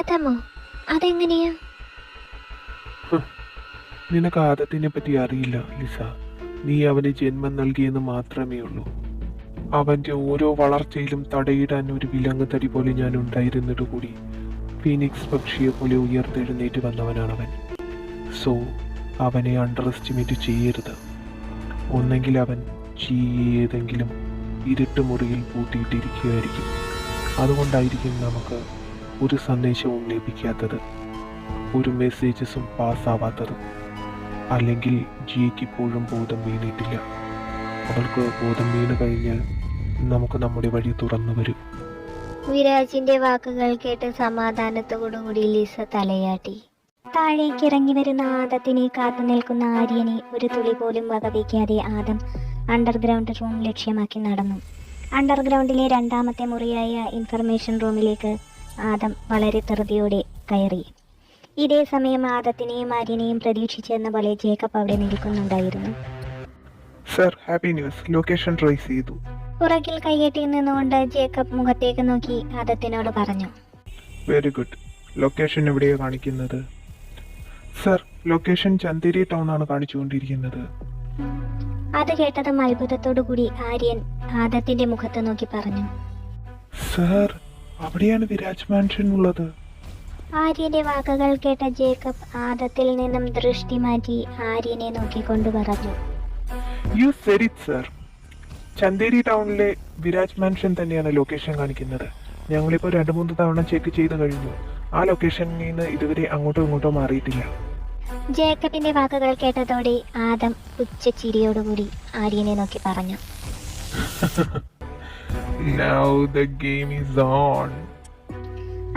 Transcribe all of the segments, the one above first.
ആദമോ അതെങ്ങനെയാ? നിനക്ക് ആദത്തിനെ പറ്റി അറിയില്ല ലിസ. നീ അവന് ജന്മം നൽകിയെന്ന് മാത്രമേ ഉള്ളൂ. അവന്റെ ഓരോ വളർച്ചയിലും തടയിടാൻ ഒരു വിലങ്ങ് തടി പോലെ ഞാൻ ഉണ്ടായിരുന്നിട്ട് കൂടി. ഫീനിക്സ് പക്ഷിയെ പോലെ ഉയർത്തെഴുന്നേറ്റ് വന്നവനാണ് അവൻ സോ അവനെ അണ്ടർ എസ്റ്റിമേറ്റ് ചെയ്യരുത്. ഒന്നെങ്കിൽ അവൻ ഏതെങ്കിലും ഇരുട്ട് മുറിയിൽ പൂട്ടിയിട്ടിരിക്കുകയായിരിക്കും. അതുകൊണ്ടായിരിക്കും നമുക്ക് ഒരു സന്ദേശവും ലഭിക്കാത്തത് ഒരു മെസ്സേജസും പാസ്സാവാത്തതും അല്ലെങ്കിൽ ജിയ്ക്ക് ഇപ്പോഴും ബോധം വീണിട്ടില്ല. അവൾക്ക് ബോധം വീണ് കഴിഞ്ഞാൽ നമുക്ക് നമ്മുടെ വഴി തുറന്നു വരും. വിരാജിന്റെ വാക്കുകൾ കേട്ട് സമാധാനത്തോടുകൂടി ലിസ തലയാട്ടി. താഴേക്ക് ഇറങ്ങി വരുന്ന ആദത്തിനെ കാത്തു നിൽക്കുന്ന ആര്യനെ ഒരു തുളി പോലും വകവയ്ക്കാതെ ആദം അണ്ടർഗ്രൗണ്ട് റൂം ലക്ഷ്യമാക്കി നടന്നു. അണ്ടർഗ്രൗണ്ടിലെ രണ്ടാമത്തെ മുറിയായ ഇൻഫർമേഷൻ റൂമിലേക്ക് ആദം വളരെ ധൃതിയോടെ കയറി. ഇതേ സമയം ആദത്തിനെയും ആര്യനെയും പ്രതീക്ഷിച്ചെന്ന പോലെ ജേക്കബ് അവിടെ നിൽക്കുന്നുണ്ടായിരുന്നു. Sir happy news. Location trace ചെയ്തു. പുറകിൽ കൈകെട്ടി നിന്നുകൊണ്ട് ജേക്കബ് മുഖത്തേക്ക് നോക്കി ആദത്തിനോട് പറഞ്ഞു. Very good. ലൊക്കേഷൻ എവിടെയാണ് കാണിക്കുന്നത്? സർ ലൊക്കേഷൻ ചന്ദേരി ടൗൺ ആണ് കാണിച്ചുകൊണ്ടിരിക്കുന്നത്. അത് കേട്ടതും അത്ഭുതത്തോടു കൂടി ആര്യൻ ആദത്തിന്റെ മുഖത്ത് നോക്കി പറഞ്ഞു. സർ അവിടെയാണ് വിരാജ് മാൻഷൻ ഉള്ളത്. ആര്യന്റെ വാക്കുകൾ കേട്ട ജേക്കബ് ആദത്തിൽ നിന്നും ദൃഷ്ടി മാറ്റി ആര്യനെ നോക്കിക്കൊണ്ട് പറഞ്ഞു. You said it sir Chanderi ടൗണിലെ വിരാജ് മാൻഷൻ തന്നെയാണ് ലൊക്കേഷൻ കാണിക്കുന്നത്. ഞങ്ങളിപ്പോൾ രണ്ട് മൂന്ന് തവണ ചെക്ക് ചെയ്ത് കഴിഞ്ഞു. ആ ലൊക്കേഷനിൽ നിന്ന് ഇതുവരെ അങ്ങോട്ടോ ഇങ്ങോട്ടോ മാറിയിട്ടില്ല. ജേക്കബിന്റെ വാക്കുകൾ കേട്ടതോടെ ആദം ഉച്ചച്ചിരിയോടുകൂടി ആര്യനെ നോക്കി പറഞ്ഞു.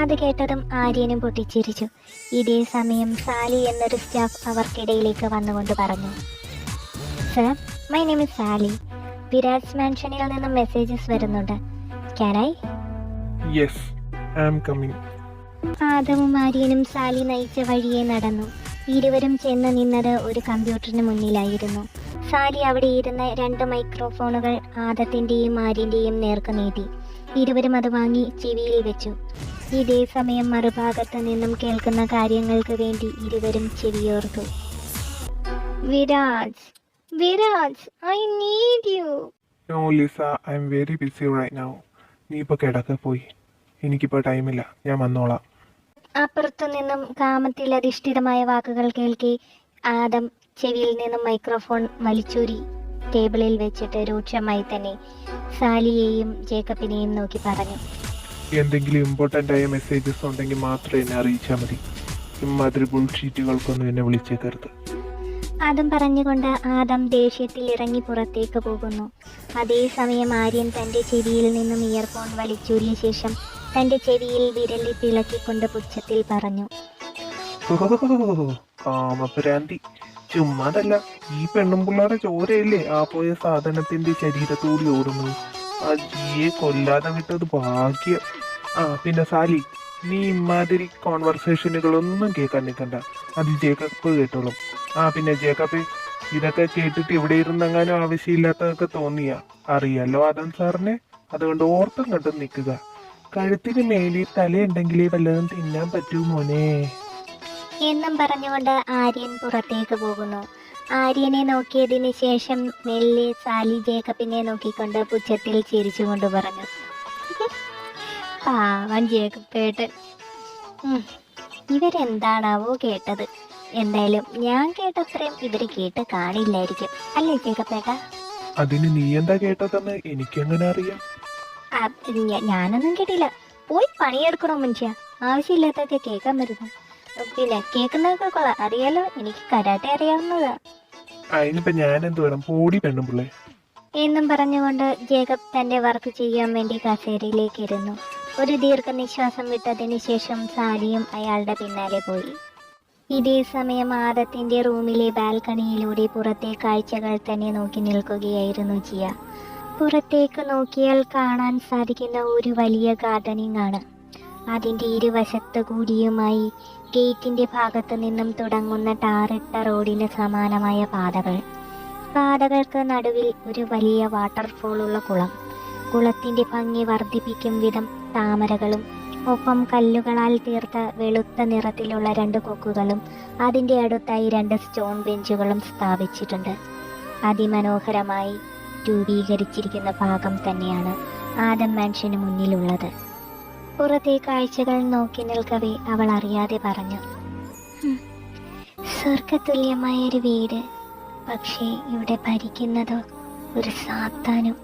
അത് കേട്ടതും ആര്യനും പൊട്ടിച്ചിരിച്ചു. ഇതേ സമയം സാലി എന്നൊരു സ്റ്റാഫ് അവർക്കിടയിലേക്ക് വന്നുകൊണ്ട് പറഞ്ഞു sir my name is Sally Viraj മാൻഷനിൽ നിന്നും മെസ്സേജസ് വരുന്നുണ്ട്. Can I yes I am coming ആദവും ആര്യനും സാലി നയിച്ച വഴിയെ നടന്നു. ഇരുവരും ചെന്ന് നിന്നത് ഒരു കമ്പ്യൂട്ടറിന് മുന്നിലായിരുന്നു. സാലി അവിടെ ഇരുന്ന് രണ്ട് മൈക്രോഫോണുകൾ ആദത്തിന്റെയും ആര്യന്റെയും നേർക്ക് നീട്ടി. ഇരുവരും അത് വാങ്ങി ചെവിയിൽ വെച്ചു. ഇതേ സമയം മറുഭാഗത്ത് നിന്നും കേൾക്കുന്ന കാര്യങ്ങൾക്ക് വേണ്ടി ഇരുവരും ചെവിയോർത്തു. Viraj Viraj I need you no Lisa I am very busy right now നീ ഇപ്പോൾ കിടക്ക പോയി. എനിക്കിപ്പോൾ ടൈമില്ല ഞാൻ വന്നോളാം. അപ്പുറത്തു നിന്നും കാമത്തിൽ അധിഷ്ഠിതമായ വാക്കുകൾ കേൾക്കി ആദം ചെവിയിൽ നിന്ന് മൈക്രോഫോൺ വലിച്ചൂരി ടേബിളിൽ വെച്ചിട്ട് രൂക്ഷമായി തന്നെ സാലിയെയും ജേക്കബിനെയും നോക്കി പറഞ്ഞു. എന്തെങ്കിലും ഇമ്പോർട്ടന്റ് ആയ മെസ്സേജസ് ഉണ്ടെങ്കിൽ മാത്രം എന്നെ അറിയിച്ചാൽ മതി. ഇമ്മാതിരി ബുൾഷീറ്റുകൾക്കൊന്നും എന്നെ വിളിച്ചേക്കരുത്. അതും പറഞ്ഞുകൊണ്ട് ആദം ദേഷ്യത്തിൽ ഇറങ്ങി പുറത്തേക്ക് പോകുന്നു. അതേസമയം ആര്യൻ തന്റെ ചെവിയിൽ നിന്നും ഇയർഫോൺ വലിച്ചൂരിയ ശേഷം തന്റെ ചെവിയിൽ വിരലി തിളക്കിക്കൊണ്ട് പുച്ഛത്തിൽ പറഞ്ഞു. ചുമ്മാതല്ല ഈ പെണ്ണും പിള്ളേരുടെ ചോരയല്ലേ? ആ പോയ സാധനത്തിന്റെ ശരീരത്തോടി ഓടുന്നത് ആ ജിയെ കൊല്ലാതെ വിട്ടത് ഭാഗ്യം. ആ പിന്നെ സാലി നീ ഇമാതിരി കോൺവെർസേഷനുകളൊന്നും കേൾക്കാൻ നിൽക്കണ്ട. അത് ജേക്കബ് കേട്ടോളും. ആ പിന്നെ ജേക്കബ് ഇതൊക്കെ കേട്ടിട്ട് ഇവിടെ ഇരുന്നെങ്ങാനും ആവശ്യമില്ലാത്തതൊക്കെ തോന്നിയ? അറിയാലോ ആദം സാറിനെ? അതുകൊണ്ട് ഓർത്തും കണ്ടും നിൽക്കുക. കഴുത്തിന് മേലിൽ തലയുണ്ടെങ്കിലേ വല്ലതും തിന്നാൻ പറ്റൂ മോനെ. എന്നും പറഞ്ഞുകൊണ്ട് ആര്യൻ പുറത്തേക്ക് പോകുന്നു. ആര്യനെ നോക്കിയതിന് ശേഷം മെല്ലെ സാലി ജേക്കബിനെ നോക്കിക്കൊണ്ട് പുച്ഛത്തിൽ ചിരിച്ചുകൊണ്ട് പറഞ്ഞു പാവൻ ജേക്കബേട്ടൻ. ഇവരെന്താണാവോ കേട്ടത്. എന്തായാലും ഞാൻ കേട്ടത്രയും ഇവർ കേട്ട് കാണില്ലായിരിക്കും. അല്ലേ ജേക്കബേട്ട? അതിന് നീ എന്താ കേട്ടതെന്ന് എനിക്കെങ്ങനെ അറിയാം? ഞാനൊന്നും കേട്ടില്ല. പോയി പണിയെടുക്കണോ മനുഷ്യ ആവശ്യമില്ലാത്തൊക്കെ കേൾക്കാൻ വരുന്നു. പിന്നെ കേൾക്കുന്നതൊക്കെ കൊള്ളാം. അറിയാലോ എനിക്ക് കരാട്ടെ അറിയാവുന്നതാ. അതിനിപ്പോ ഞാൻ പെണ്ണും പിള്ളേ. എന്നും പറഞ്ഞുകൊണ്ട് ജേക്കബ് തന്റെ വർക്ക് ചെയ്യാൻ വേണ്ടി കസേരയിലേക്ക് ഇരുന്നു ഒരു ദീർഘനിശ്വാസം വിട്ടതിന് ശേഷം സാലിയും അയാളുടെ പിന്നാലെ പോയി. ഇതേ സമയം ആദത്തിന്റെ റൂമിലെ ബാൽക്കണിയിലൂടെ പുറത്തെ കാഴ്ചകൾ തന്നെ നോക്കി നിൽക്കുകയായിരുന്നു ജിയ. പുറത്തേക്ക് നോക്കിയാൽ കാണാൻ സാധിക്കുന്ന ഒരു വലിയ ഗാർഡനിങ് ആണ് അതിന്റെ ഇരുവശത്ത് കൂടിയുമായി ഗേറ്റിന്റെ ഭാഗത്തു നിന്നും തുടങ്ങുന്ന ടാറിട്ട റോഡിന് സമാനമായ പാതകൾ. പാതകൾക്ക് നടുവിൽ ഒരു വലിയ വാട്ടർഫോളുള്ള കുളം. കുളത്തിന്റെ ഭംഗി വർദ്ധിപ്പിക്കും വിധം താമരകളും ഒപ്പം കല്ലുകളാൽ തീർത്ത വെളുത്ത നിറത്തിലുള്ള രണ്ട് കൊക്കുകളും അതിന്റെ അടുത്തായി രണ്ട് സ്റ്റോൺ ബെഞ്ചുകളും സ്ഥാപിച്ചിട്ടുണ്ട്. അതിമനോഹരമായി രൂപീകരിച്ചിരിക്കുന്ന ഭാഗം തന്നെയാണ് ആദം മാൻഷന് മുന്നിലുള്ളത്. പുറത്തെ കാഴ്ചകൾ നോക്കി നിൽക്കവേ അവൾ അറിയാതെ പറഞ്ഞു. "ഹും, സ്വർഗതുല്യമായ ഒരു വീട് പക്ഷേ ഇവിടെ ഭരിക്കുന്നതോ ഒരു സാത്താനും.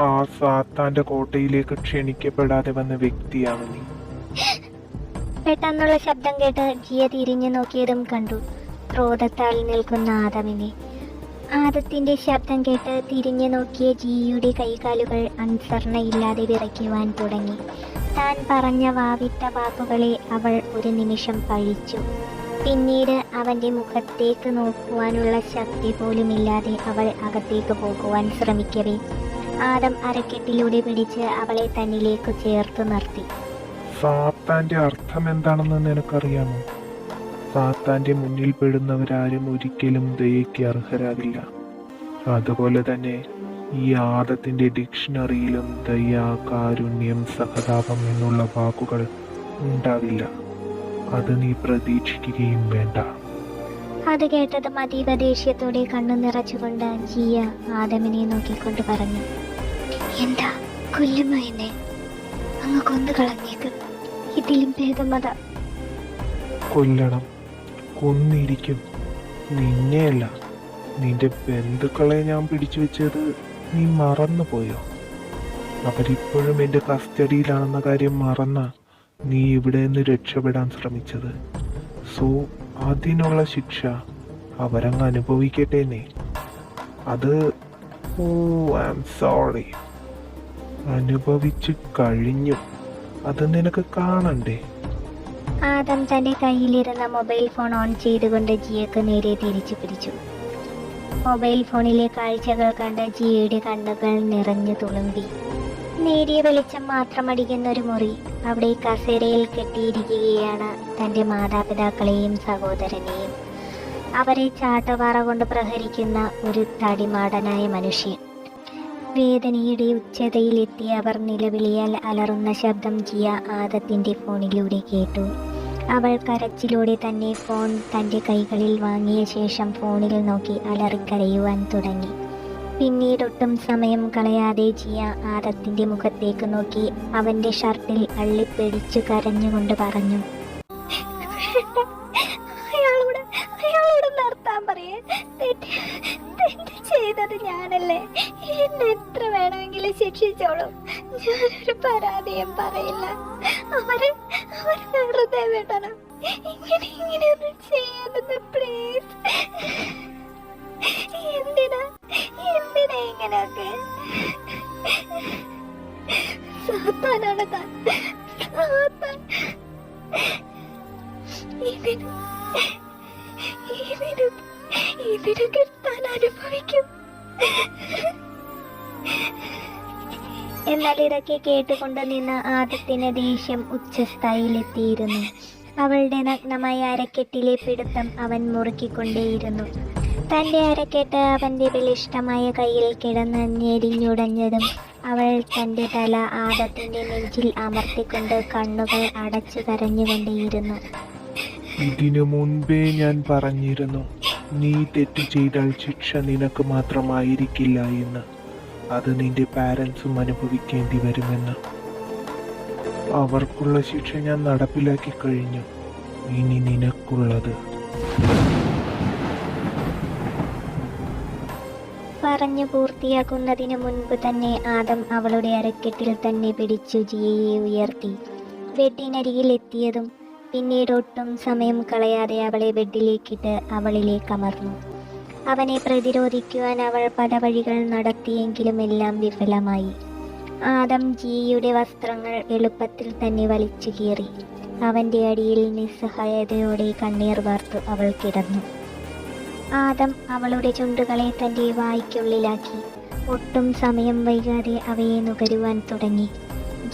ആ സാത്താന്റെ കോട്ടയിലേക്ക് ക്ഷണിക്കപ്പെടാതെ വന്ന വ്യക്തിയാണ് നീ. പെട്ടെന്നുള്ള ശബ്ദം കേട്ട് ജിയ തിരിഞ്ഞു നോക്കിയതും കണ്ടു. ക്രോധത്താൽ നിൽക്കുന്ന ആദമിനെ. ആദത്തിന്റെ ശബ്ദം കേട്ട് തിരിഞ്ഞു നോക്കിയ ജിയുടെ കൈകാലുകൾ അനുസരണയില്ലാതെ വിറയ്ക്കുവാൻ തുടങ്ങി. താൻ പറഞ്ഞ വാവിട്ട വാക്കുകളെ അവൾ ഒരു നിമിഷം പഴിച്ചു. പിന്നീട് അവന്റെ മുഖത്തേക്ക് നോക്കുവാനുള്ള ശക്തി പോലുമില്ലാതെ അവൾ അകത്തേക്ക് പോകുവാൻ ശ്രമിക്കവേ. ആദം അരക്കെട്ടിലൂടെ പിടിച്ച് അവളെ തന്നിലേക്ക് ചേർത്ത് നിർത്തി. സാത്താന്റെ അർത്ഥം എന്താണെന്ന് നിനക്കറിയാമോ? സാത്താന്റെ മുന്നിൽ പെടുന്നവരാരും ഒരിക്കലും ദയയ്ക്ക് അർഹരാകില്ല. അതുപോലെ തന്നെ ഈ ആദത്തിന്റെ ഡിക്ഷണറിയിലും ദയ കാരുണ്യം സഹതാപം എന്നുള്ള വാക്കുകൾ ഉണ്ടാവില്ല. അത് നീ പ്രതീക്ഷിക്കുകയും വേണ്ട. അത് കേട്ടതും അതീവ ദേഷ്യത്തോടെ കണ്ണു നിറച്ചുകൊണ്ട് ജിയ ആദമിനെ നോക്കിക്കൊണ്ട് പറഞ്ഞു എന്താ കൊല്ലുമോ എന്നെ? അങ്ങ് കൊന്നു കളഞ്ഞേക്ക് ഇതിലും ഭേദമത കൊല്ലണം. കൊന്നിരിക്കും. നിന്നെയല്ല. നിന്റെ ബന്ധുക്കളെ ഞാൻ പിടിച്ചു വെച്ചത് നീ മറന്നുപോയോ? അവരിപ്പോഴും എന്റെ കസ്റ്റഡിയിലാണെന്ന കാര്യം മറന്ന നീ ഇവിടെ നിന്ന് രക്ഷപ്പെടാൻ ശ്രമിച്ചത്. സോ അതിനുള്ള ശിക്ഷ അവരങ്ങ് അനുഭവിക്കട്ടെ നീ. അത് ഓ ഐ എം സോറി അനുഭവിച്ചു കഴിഞ്ഞു. അത് നിനക്ക് കാണണ്ടേ? ആദം തന്റെ കയ്യിലിരുന്ന മൊബൈൽ ഫോൺ ഓൺ ചെയ്തുകൊണ്ട് ജിയക്ക് നേരെ തിരിച്ചു പിടിച്ചു. മൊബൈൽ ഫോണിലെ കാഴ്ചകൾ കണ്ട ജിയുടെ കണ്ണുകൾ നിറഞ്ഞു തുളുമ്പി. നേരിയ വെളിച്ചം മാത്രം അടിക്കുന്ന ഒരു മുറി അവിടെ കസേരയിൽ കെട്ടിയിരിക്കുകയാണ് തന്റെ മാതാപിതാക്കളെയും സഹോദരനെയും. അവരെ ചാട്ടവാറ കൊണ്ട് പ്രഹരിക്കുന്ന ഒരു തടിമാടനായ മനുഷ്യൻ. വേദനയുടെ ഉച്ചതയിലെത്തി അവർ നിലവിളിയാൽ അലറുന്ന ശബ്ദം ജിയ ആദത്തിന്റെ ഫോണിലൂടെ കേട്ടു. അവൾ കരച്ചിലൂടെ തന്നെ ഫോൺ തന്റെ കൈകളിൽ വാങ്ങിയ ശേഷം ഫോണിൽ നോക്കി അലറിക്കരയുവാൻ തുടങ്ങി. പിന്നീടൊട്ടും സമയം കളയാതെ ജിയ ആദത്തിന്റെ മുഖത്തേക്ക് നോക്കി അവന്റെ ഷർട്ടിൽ അള്ളിപ്പിടിച്ചു കരഞ്ഞുകൊണ്ട് പറഞ്ഞു ഇതൊക്കെ കേട്ടുകൊണ്ട് നിന്ന ആദത്തിന് ദേഷ്യം ഉച്ചസ്ഥായിലെത്തിയിരുന്നു അവളുടെ നഗ്നമായ അരക്കെട്ടിലെ പിടുത്തം അവൻ മുറുക്കിക്കൊണ്ടേയിരുന്നു. തന്റെ അരക്കെട്ട് അവന്റെ ബലിഷ്ടമായ കയ്യിൽ കിടന്ന് ഞെരിഞ്ഞുടഞ്ഞതും അവൾ തന്റെ തല ആദത്തിന്റെ നെഞ്ചിൽ അമർത്തിക്കൊണ്ട് കണ്ണുകൾ അടച്ചു കരഞ്ഞുകൊണ്ടേയിരുന്നു. ഇതിനു മുൻപേ ഞാൻ പറഞ്ഞിരുന്നു നീ തെറ്റ് ചെയ്താൽ ശിക്ഷ നിനക്ക് മാത്രമായിരിക്കില്ല എന്ന്. അത് നിന്റെ പാരൻസും അനുഭവിക്കേണ്ടി വരുമെന്ന്. അവർക്കുള്ള ശിക്ഷ ഞാൻ നടപ്പിലാക്കി കഴിഞ്ഞു. ഇനി നിനക്കുള്ളത്. പറഞ്ഞു പൂർത്തിയാക്കുന്നതിന് മുൻപ് തന്നെ ആദം അവളുടെ അരക്കെട്ടിൽ തന്നെ പിടിച്ചു ജിയയെ ഉയർത്തി. ബെഡിനരികിൽ എത്തിയതും പിന്നീട് ഒട്ടും സമയം കളയാതെ അവളെ ബെഡിലേക്കിട്ട് അവളിലേക്ക് അമർന്നു. അവനെ പ്രതിരോധിക്കുവാൻ അവൾ പല വഴികൾ നടത്തിയെങ്കിലും എല്ലാം വിഫലമായി. ആദം ജിയുടെ വസ്ത്രങ്ങൾ എളുപ്പത്തിൽ തന്നെ വലിച്ചു കീറി. അവന്റെ അടിയിൽ നിസ്സഹായതയോടെ കണ്ണീർ വാർത്തു അവൾ കിടന്നു. ആദം അവളുടെ ചുണ്ടുകളെ തന്റെ വായ്ക്കുള്ളിലാക്കി. ഒട്ടും സമയം വൈകാതെ അവയെ നുകരുവാൻ തുടങ്ങി.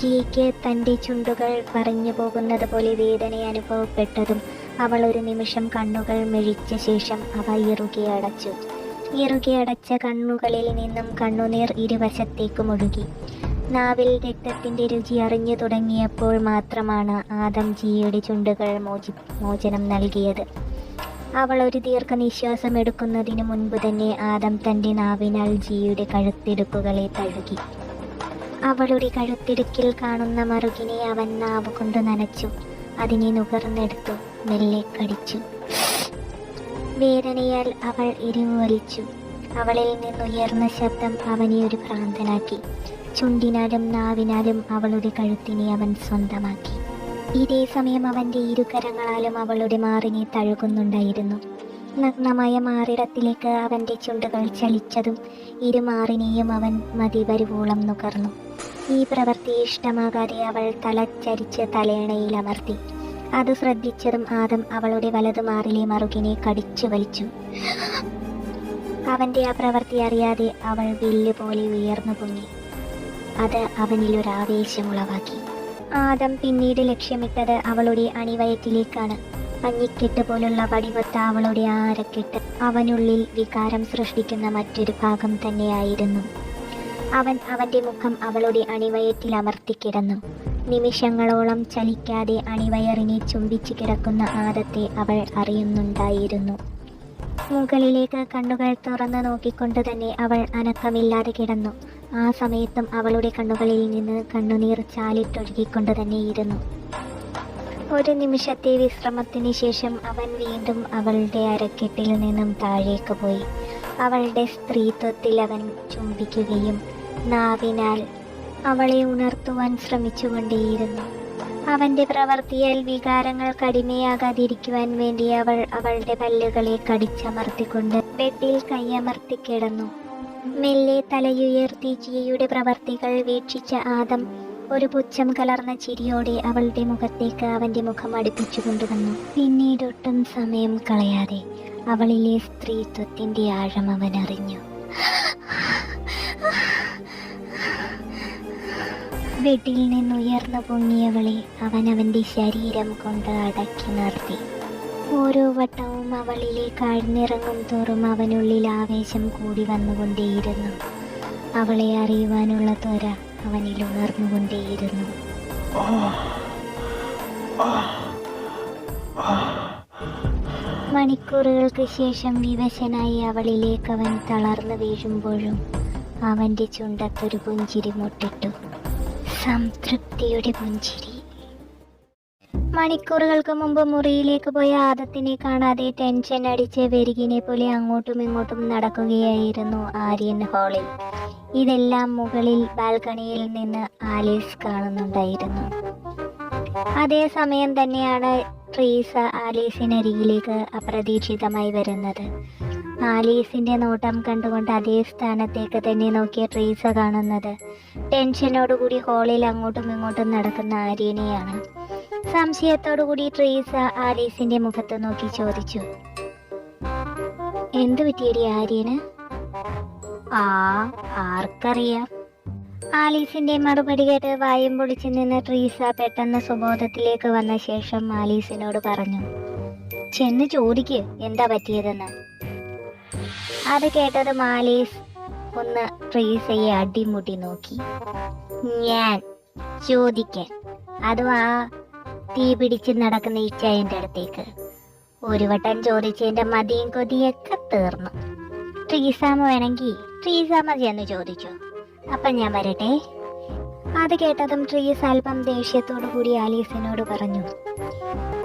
ജിക്ക് തന്റെ ചുണ്ടുകൾ പറഞ്ഞു പോകുന്നത് പോലെ വേദന അനുഭവപ്പെട്ടതും അവൾ ഒരു നിമിഷം കണ്ണുകൾ മിഴിച്ച ശേഷം അവ ഇറുകെ അടച്ചു. അടച്ച കണ്ണുകളിൽ നിന്നും കണ്ണുനീർ ഇരുവശത്തേക്കും ഒഴുകി നാവിൽ രക്തത്തിന്റെ രുചി അറിഞ്ഞു തുടങ്ങിയപ്പോൾ മാത്രമാണ് ആദം ജിയുടെ ചുണ്ടുകൾ മോചി മോചനം നൽകിയത്. അവൾ ഒരു ദീർഘനിശ്വാസം എടുക്കുന്നതിന് മുൻപ് തന്നെ ആദം തന്റെ നാവിനാൽ ജിയുടെ കഴുത്തിടുക്കുകളെ തഴുകി. അവളുടെ കഴുത്തിടുക്കിൽ കാണുന്ന മറുകിനെ അവൻ നാവ് കൊണ്ട് നനച്ചു. അതിനെ നുകർന്നെടുത്തു. മെല്ലെ കടിച്ചു. വേദനയാൽ അവൾ എരിവ് വലിച്ചു അവളിൽ നിന്നുയർന്ന ശബ്ദം അവനെ ഒരു ഭ്രാന്തനാക്കി. ചുണ്ടിനാലും നാവിനാലും അവളുടെ കഴുത്തിനെ അവൻ സ്വന്തമാക്കി. ഇതേ സമയം അവന്റെ ഇരുകരങ്ങളാലും അവളുടെ മാറിനെ തഴുകുന്നുണ്ടായിരുന്നു. നഗ്നമായ മാറിടത്തിലേക്ക് അവന്റെ ചുണ്ടുകൾ ചലിച്ചതും ഇരുമാറിനെയും അവൻ മതിവരുവോളം നുകർന്നു. ഈ പ്രവൃത്തി ഇഷ്ടമാകാതെ അവൾ തലച്ചരിച്ച് തലയണയിൽ അമർത്തി. അത് ശ്രദ്ധിച്ചതും ആദം അവളുടെ വലതുമാറിലെ മറുകിനെ കടിച്ചു വലിച്ചു. അവന്റെ ആ പ്രവൃത്തി അറിയാതെ അവൾ വില്ല് പോലെ ഉയർന്നു പൊങ്ങി. അത് അവനിൽ ഒരു ആവേശമുളവാക്കി ആദം പിന്നീട് ലക്ഷ്യമിട്ടത് അവളുടെ അണിവയറ്റിലേക്കാണ്. പഞ്ഞിക്കെട്ട് പോലുള്ള വടിവത്ത അവളുടെ ആരക്കെട്ട് അവനുള്ളിൽ വികാരം സൃഷ്ടിക്കുന്ന മറ്റൊരു ഭാഗം തന്നെയായിരുന്നു. അവൻ അവന്റെ മുഖം അവളുടെ അണിവയറ്റിൽ അമർത്തി കിടന്നു. നിമിഷങ്ങളോളം ചലിക്കാതെ അണിവയറിനെ ചുംബിച്ചു കിടക്കുന്ന ആദത്തെ അവൾ അറിയുന്നുണ്ടായിരുന്നു. മുകളിലേക്ക് കണ്ണുകൾ തുറന്നു നോക്കിക്കൊണ്ട് തന്നെ അവൾ അനക്കമില്ലാതെ കിടന്നു. ആ സമയത്തും അവളുടെ കണ്ണുകളിൽ നിന്ന് കണ്ണുനീർ ചാലിട്ടൊഴുകിക്കൊണ്ട് തന്നെയിരുന്നു ഒരു നിമിഷത്തെ വിശ്രമത്തിന് ശേഷം അവൻ വീണ്ടും അവളുടെ അരക്കെട്ടിൽ നിന്നും താഴേക്ക് പോയി. അവളുടെ സ്ത്രീത്വത്തിൽ അവൻ ചുംബിക്കുകയും നാവിനാൽ അവളെ ഉണർത്തുവാൻ ശ്രമിച്ചുകൊണ്ടേയിരുന്നു. അവന്റെ പ്രവൃത്തിയാൽ വികാരങ്ങൾ കടിമയാകാതിരിക്കുവാൻ വേണ്ടി അവൾ അവളുടെ പല്ലുകളെ കടിച്ചമർത്തിക്കൊണ്ട് ബെഡിൽ കൈയമർത്തി കിടന്നു. മെല്ലെ തലയുയർത്തി ജിയയുടെ പ്രവർത്തികൾ വീക്ഷിച്ച ആദം ഒരു പുച്ഛം കലർന്ന ചിരിയോടെ അവളുടെ മുഖത്തേക്ക് അവന്റെ മുഖം അടുപ്പിച്ചു കൊണ്ടുവന്നു. പിന്നീടൊട്ടും സമയം കളയാതെ അവളിലെ സ്ത്രീത്വത്തിന്റെ ആഴം അവൻ അറിഞ്ഞു ബെഡിൽ നിന്നുയർന്നു പൊങ്ങിയവളെ അവൻ അവന്റെ ശരീരം കൊണ്ട് അടക്കി നിർത്തി. ഓരോ വട്ടവും അവളിലേക്ക് ആഴ്ന്നിറങ്ങും തോറും അവനുള്ളിൽ ആവേശം കൂടി വന്നുകൊണ്ടേയിരുന്നു. അവളെ അറിയുവാനുള്ള ത്വര അവനിൽ ഉണർന്നുകൊണ്ടേയിരുന്നു. മണിക്കൂറുകൾക്ക് ശേഷം വിവശനായി അവളിലേക്ക് അവൻ തളർന്നു വീഴുമ്പോഴും അവന്റെ ചുണ്ടത്തൊരു പുഞ്ചിരി മുട്ടിട്ടു. സംതൃപ്തിയുടെ പുഞ്ചിരി. മണിക്കൂറുകൾക്ക് മുമ്പ് മുറിയിലേക്ക് പോയ ആദത്തിനെ കാണാതെ ടെൻഷൻ അടിച്ച് വെരുകിനെ പോലെ അങ്ങോട്ടും ഇങ്ങോട്ടും നടക്കുകയായിരുന്നു ആര്യൻ ഹാളിൽ. ഇതെല്ലാം മുകളിൽ ബാൽക്കണിയിൽ നിന്ന് ആലീസ് കാണുന്നുണ്ടായിരുന്നു. അതേസമയം തന്നെയാണ് ട്രീസ ആലീസിനരികിലേക്ക് അപ്രതീക്ഷിതമായി വരുന്നത്. ആലീസിന്റെ നോട്ടം കണ്ടുകൊണ്ട് അതേ സ്ഥാനത്തേക്ക് തന്നെ നോക്കിയ ട്രീസ കാണുന്നത്. ടെൻഷനോടുകൂടി ഹോളിൽ അങ്ങോട്ടും ഇങ്ങോട്ടും നടക്കുന്ന ആര്യനെയാണ്. സംശയത്തോടുകൂടി ട്രീസ ആലീസിന്റെ മുഖത്ത് നോക്കി ചോദിച്ചു. എന്തു പറ്റിയടി ആര്യന്? ആ ആർക്കറിയാം. ആലീസിന്റെ മറുപടി കേട്ട് വായും പൊളിച്ചു നിന്ന് ട്രീസ പെട്ടെന്ന് സുബോധത്തിലേക്ക് വന്ന ശേഷം ആലീസിനോട് പറഞ്ഞു ചെന്ന് ചോദിക്ക് എന്താ പറ്റിയതെന്ന്. അത് കേട്ടത് മാലീസ് ഒന്ന് ട്രീസയെ അടിമുടി നോക്കി. ഞാൻ ചോദിക്കാൻ. അതും ആ തീ പിടിച്ച് നടക്കുന്ന ഈ ഇച്ചായന്റെ അടുത്തേക്ക്. ഒരു വട്ടം ചോദിച്ചതിന്റെ മതിയും കൊതിയൊക്കെ തീർന്നു. ട്രീസാമ വേണമെങ്കിൽ ട്രീസാമ ചെന്ന് ചോദിച്ചു. അപ്പൊ ഞാൻ വരട്ടെ. അത് കേട്ടതും ട്രീസ് അല്പം ദേഷ്യത്തോടു കൂടി ആലീസിനോട് പറഞ്ഞു.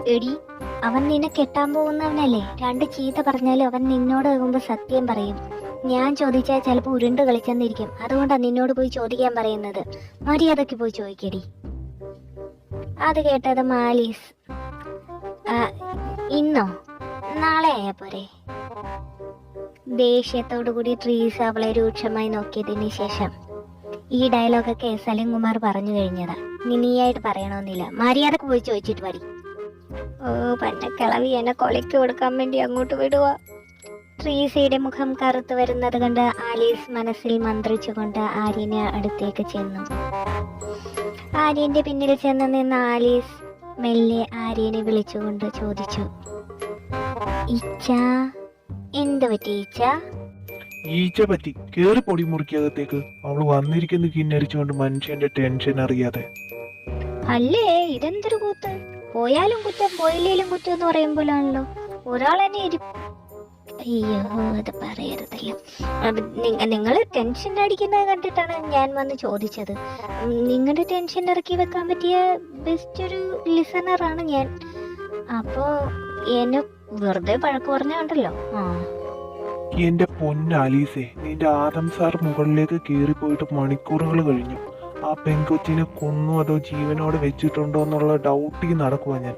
എടി അവൻ നിന്നെ കെട്ടാൻ പോകുന്നവനല്ലേ? രണ്ട് ചീത്ത പറഞ്ഞാലും അവൻ നിന്നോട് ആകുമ്പോ സത്യം പറയും. ഞാൻ ചോദിച്ചാൽ ചിലപ്പോൾ ഉരുണ്ട് കളിച്ചെന്നിരിക്കും. അതുകൊണ്ടാണ് നിന്നോട് പോയി ചോദിക്കാൻ പറയുന്നത്. മര്യാദയ്ക്ക് പോയി ചോദിക്കടി. അത് കേട്ടത് മാലീസ്. "ആ, ഇന്നോ? നാളെ ആയാ പോരെ. ദേഷ്യത്തോടു കൂടി ട്രീസ് അവളെ രൂക്ഷമായി നോക്കിയതിന് ശേഷം ഈ ഡയലോഗൊക്കെ സലിംകുമാർ പറഞ്ഞു കഴിഞ്ഞതാ. നീ നീയായിട്ട് പറയണമെന്നില്ല മര്യാദയ്ക്ക് പോയി ചോദിച്ചിട്ട് മതി ഓ പണ്ട കിളവി എന്നെ കൊലയ്ക്ക് കൊടുക്കാൻ വേണ്ടി അങ്ങോട്ട് വിടുക ട്രീസയുടെ മുഖം കറുത്തു വരുന്നത് കണ്ട് ആലീസ് മനസ്സിൽ മന്ത്രിച്ചുകൊണ്ട് ആര്യനെ അടുത്തേക്ക് ചെന്നു. ആര്യന്റെ പിന്നിൽ ചെന്ന് നിന്ന ആലീസ് മെല്ലെ ആര്യനെ വിളിച്ചുകൊണ്ട് ചോദിച്ചു. ഇച്ച എന്ത് പറ്റി ഇച്ച ഈച്ച പറ്റി. കേറി പൊടി മുറിക്കകത്തേക്ക് അവൾ വന്നിരിക്കുന്ന കിന്നരിച്ചുകൊണ്ട് മനുഷ്യന്റെ ടെൻഷൻ അറിയാതെ. അല്ലേ? ഇതെന്തൊരു പോയാലും കുറ്റം പോയില്ലേലും കുറ്റം എന്ന് പറയുമ്പോഴാണല്ലോ. ഒരാൾ തന്നെ അയ്യോ അത് പറയരുതല്ലോ. നിങ്ങൾ ടെൻഷൻ അടിക്കുന്നത് കണ്ടിട്ടാണ് ഞാൻ വന്ന് ചോദിച്ചത്. നിങ്ങളുടെ ടെൻഷൻ ഇറക്കി വെക്കാൻ പറ്റിയ ബെസ്റ്റ് ഒരു ലിസണറാണ് ഞാൻ. അപ്പോ എന്നെ വെറുതെ പഴക്ക് പറഞ്ഞുണ്ടല്ലോ. ആ. എന്റെ പൊന്നാലീസേ നിന്റെ ആദം സാർ മുകളിലേക്ക് കേറിപ്പോയിട്ട് മണിക്കൂറുകൾ കഴിഞ്ഞു. ആ പെൺകൊച്ചിനെ കൊന്നു അതോ ജീവനോട് വെച്ചിട്ടുണ്ടോ എന്നുള്ള ഡൗട്ടിൽ നടക്കുക ഞാൻ.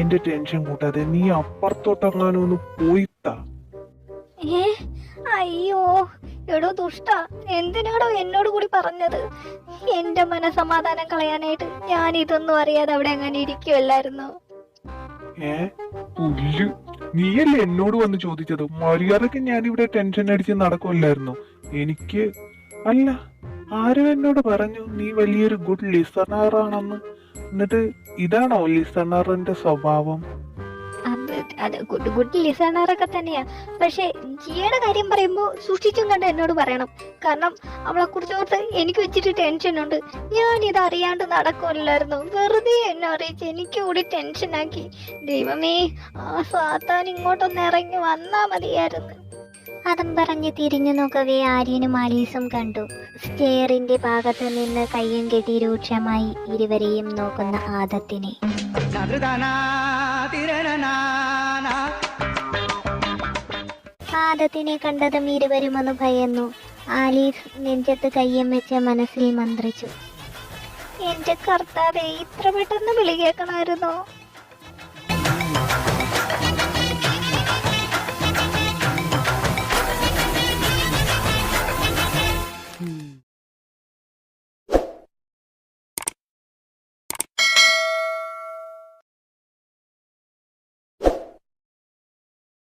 എന്റെ ടെൻഷൻ കൂട്ടാതെ നീ അപ്പുറത്തോട്ടെങ്ങാനും ഒന്ന് പോയിത്താ അയ്യോ എടോ ദുഷ്ട എന്തിനാടോ എന്നോട് കൂടി പറഞ്ഞത്? എന്റെ മനസമാധാനം കളയാനായിട്ട് ഞാൻ ഇതൊന്നും അറിയാതെ അവിടെ അങ്ങനെ ഇരിക്കുമല്ലായിരുന്നു നീയല്ലേ എന്നോട് വന്ന് ചോദിച്ചത്? മര്യാദയ്ക്ക് ഞാൻ ഇവിടെ ടെൻഷൻ അടിച്ച് നടക്കുമല്ലായിരുന്നു എനിക്ക് അല്ല ആരും എന്നോട് പറഞ്ഞു നീ വലിയൊരു ഗുഡ് ലിസണറാണെന്ന് എന്നിട്ട് ഇതാണോ ലിസണറിന്റെ സ്വഭാവം? അത് ഗുഡ് ഗുഡ് ലിസണറൊക്കെ തന്നെയാ. പക്ഷെ ജിയുടെ കാര്യം പറയുമ്പോൾ സൂക്ഷിച്ചും കണ്ട് എന്നോട് പറയണം. കാരണം അവളെ കുറിച്ച് എനിക്ക് വെച്ചിട്ട് ടെൻഷൻ ഉണ്ട്. ഞാൻ ഇത് അറിയാണ്ട് നടക്കില്ലായിരുന്നു വെറുതെ എന്നെ അറിയിച്ച് എനിക്ക് കൂടി ടെൻഷനാക്കി ദൈവമേ ആ സാത്താൻ ഇങ്ങോട്ടൊന്ന് ഇറങ്ങി വന്നാ മതിയായിരുന്നു. അതും പറഞ്ഞ് തിരിഞ്ഞു നോക്കവേ ആര്യനും ആലീസും കണ്ടു. സ്റ്റെയറിന്റെ ഭാഗത്ത് നിന്ന് കയ്യും കെട്ടി രൂക്ഷമായി ഇരുവരെയും നോക്കുന്ന ആദത്തിനെ. ആദത്തിനെ കണ്ടതും ഇരുവരും ഒന്ന് ഭയന്നു. ആലീസ് നെഞ്ചത്ത് കയ്യം വെച്ച് മനസ്സിൽ മന്ത്രിച്ചു. എന്റെ കർത്താവെ ഇത്ര പെട്ടെന്ന് വിളി കേൾക്കണമായിരുന്നോ.